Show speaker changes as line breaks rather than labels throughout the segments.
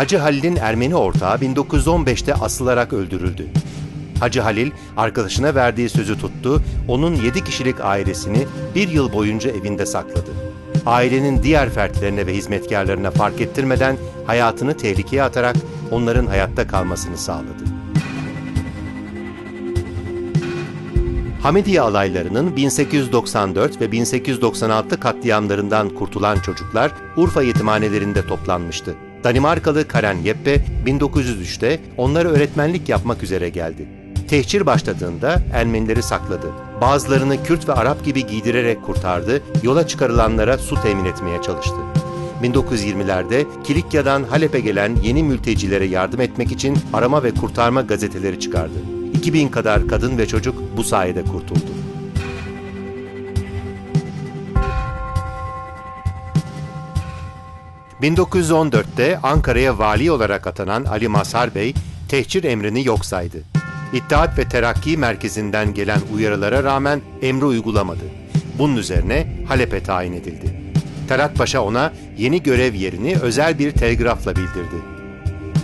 Hacı Halil'in Ermeni ortağı 1915'te asılarak öldürüldü. Hacı Halil arkadaşına verdiği sözü tuttu, onun 7 kişilik ailesini bir yıl boyunca evinde sakladı. Ailenin diğer fertlerine ve hizmetkarlarına fark ettirmeden hayatını tehlikeye atarak onların hayatta kalmasını sağladı. Hamidiye alaylarının 1894 ve 1896 katliamlarından kurtulan çocuklar Urfa yetimhanelerinde toplanmıştı. Danimarkalı Karen Yeppe 1903'te onlara öğretmenlik yapmak üzere geldi. Tehcir başladığında Ermenileri sakladı. Bazılarını Kürt ve Arap gibi giydirerek kurtardı, yola çıkarılanlara su temin etmeye çalıştı. 1920'lerde Kilikya'dan Halep'e gelen yeni mültecilere yardım etmek için arama ve kurtarma gazeteleri çıkardı. 2000 kadar kadın ve çocuk bu sayede kurtuldu. ...1914'te Ankara'ya vali olarak atanan Ali Mazhar Bey... ...tehcir emrini yok saydı. İttihat ve Terakki Merkezi'nden gelen uyarılara rağmen emri uygulamadı. Bunun üzerine Halep'e tayin edildi. Talat Paşa ona yeni görev yerini özel bir telgrafla bildirdi.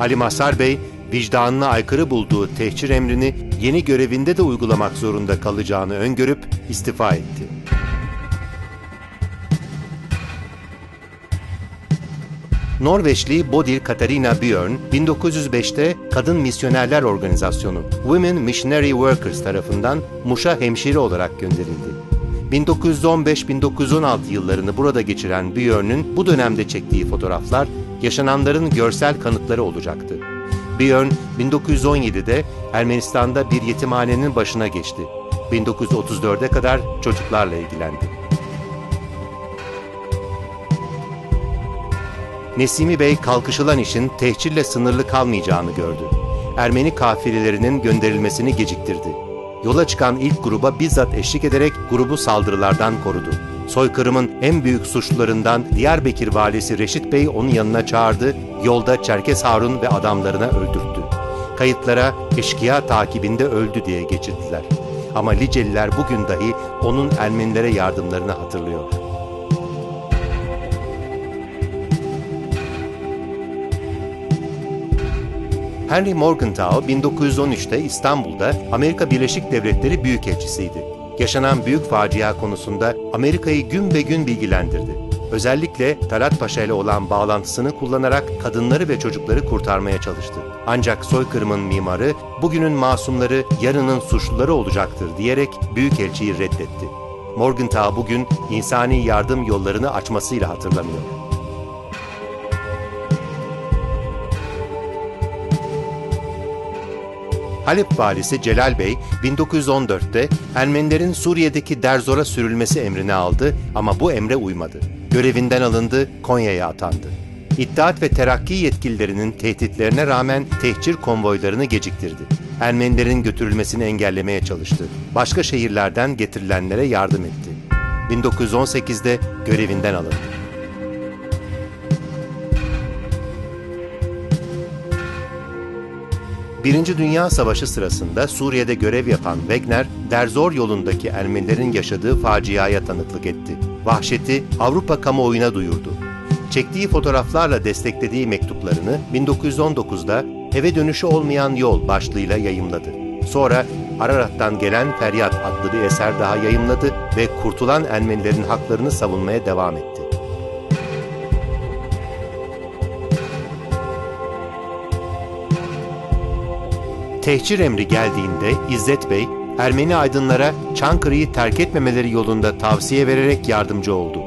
Ali Mazhar Bey, vicdanına aykırı bulduğu tehcir emrini yeni görevinde de uygulamak zorunda kalacağını öngörüp istifa etti. Norveçli Bodil Katarina Björn, 1905'te Kadın Misyonerler Organizasyonu Women Missionary Workers tarafından Muş'a hemşire olarak gönderildi. 1915-1916 yıllarını burada geçiren Björn'ün bu dönemde çektiği fotoğraflar yaşananların görsel kanıtları olacaktı. Björn 1917'de Ermenistan'da bir yetimhanenin başına geçti. 1934'e kadar çocuklarla ilgilendi. Nesimi Bey kalkışılan işin tehcirle sınırlı kalmayacağını gördü. Ermeni kafilelerinin gönderilmesini geciktirdi. Yola çıkan ilk gruba bizzat eşlik ederek grubu saldırılardan korudu. Soykırımın en büyük suçlularından Diyarbakır valisi Reşit Bey onun yanına çağırdı, yolda Çerkes Harun ve adamlarına öldürttü. Kayıtlara eşkıya takibinde öldü diye geçirdiler. Ama Liceliler bugün dahi onun Ermenilere yardımlarını hatırlıyor. Henry Morgenthau 1913'te İstanbul'da Amerika Birleşik Devletleri Büyükelçisiydi. Yaşanan büyük facia konusunda Amerika'yı gün be gün bilgilendirdi. Özellikle Talat Paşa ile olan bağlantısını kullanarak kadınları ve çocukları kurtarmaya çalıştı. Ancak soykırımın mimarı bugünün masumları yarının suçluları olacaktır diyerek Büyükelçiyi reddetti. Morgenthau bugün insani yardım yollarını açmasıyla hatırlanıyor. Halep valisi Celal Bey 1914'te Ermenilerin Suriye'deki Derzor'a sürülmesi emrini aldı ama bu emre uymadı. Görevinden alındı, Konya'ya atandı. İttihat ve Terakki yetkililerinin tehditlerine rağmen tehcir konvoylarını geciktirdi. Ermenilerin götürülmesini engellemeye çalıştı. Başka şehirlerden getirilenlere yardım etti. 1918'de görevinden alındı. Birinci Dünya Savaşı sırasında Suriye'de görev yapan Wegner, Derzor yolundaki Ermenilerin yaşadığı faciaya tanıklık etti. Vahşeti Avrupa kamuoyuna duyurdu. Çektiği fotoğraflarla desteklediği mektuplarını 1919'da Eve Dönüşü Olmayan Yol başlığıyla yayımladı. Sonra Ararat'tan gelen Feryat adlı bir eser daha yayımladı ve kurtulan Ermenilerin haklarını savunmaya devam etti. Tehcir emri geldiğinde İzzet Bey, Ermeni aydınlara Çankırı'yı terk etmemeleri yolunda tavsiye vererek yardımcı oldu.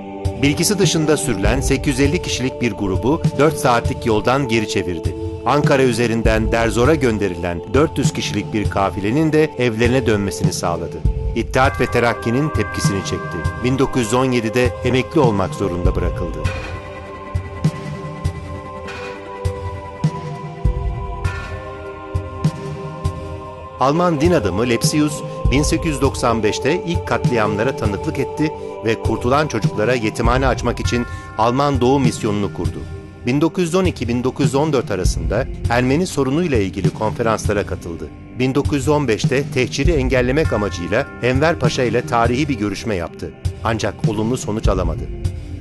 Bilgisi dışında sürülen 850 kişilik bir grubu 4 saatlik yoldan geri çevirdi. Ankara üzerinden Derzor'a gönderilen 400 kişilik bir kafilenin de evlerine dönmesini sağladı. İttihat ve Terakki'nin tepkisini çekti. 1917'de emekli olmak zorunda bırakıldı. Alman din adamı Lepsius 1895'te ilk katliamlara tanıklık etti ve kurtulan çocuklara yetimhane açmak için Alman Doğu Misyonu'nu kurdu. 1912-1914 arasında Ermeni sorunuyla ilgili konferanslara katıldı. 1915'te tehciri engellemek amacıyla Enver Paşa ile tarihi bir görüşme yaptı. Ancak olumlu sonuç alamadı.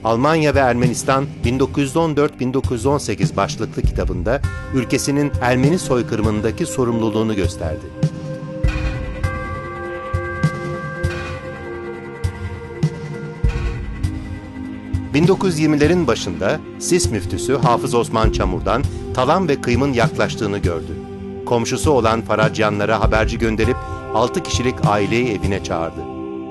Almanya ve Ermenistan 1914-1918 başlıklı kitabında ülkesinin Ermeni soykırımındaki sorumluluğunu gösterdi. 1920'lerin başında Sis müftüsü Hafız Osman Çamur'dan talan ve kıyımın yaklaştığını gördü. Komşusu olan Faracyanlara haberci gönderip 6 kişilik aileyi evine çağırdı.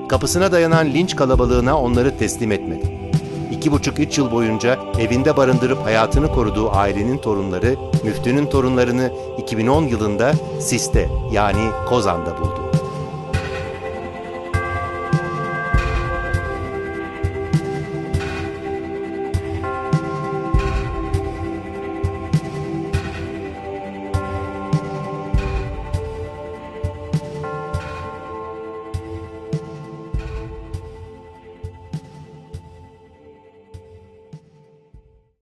Kapısına dayanan linç kalabalığına onları teslim etmedi. İki buçuk üç yıl boyunca evinde barındırıp hayatını koruduğu ailenin torunları, müftünün torunlarını 2010 yılında Sis'te yani Kozan'da buldu.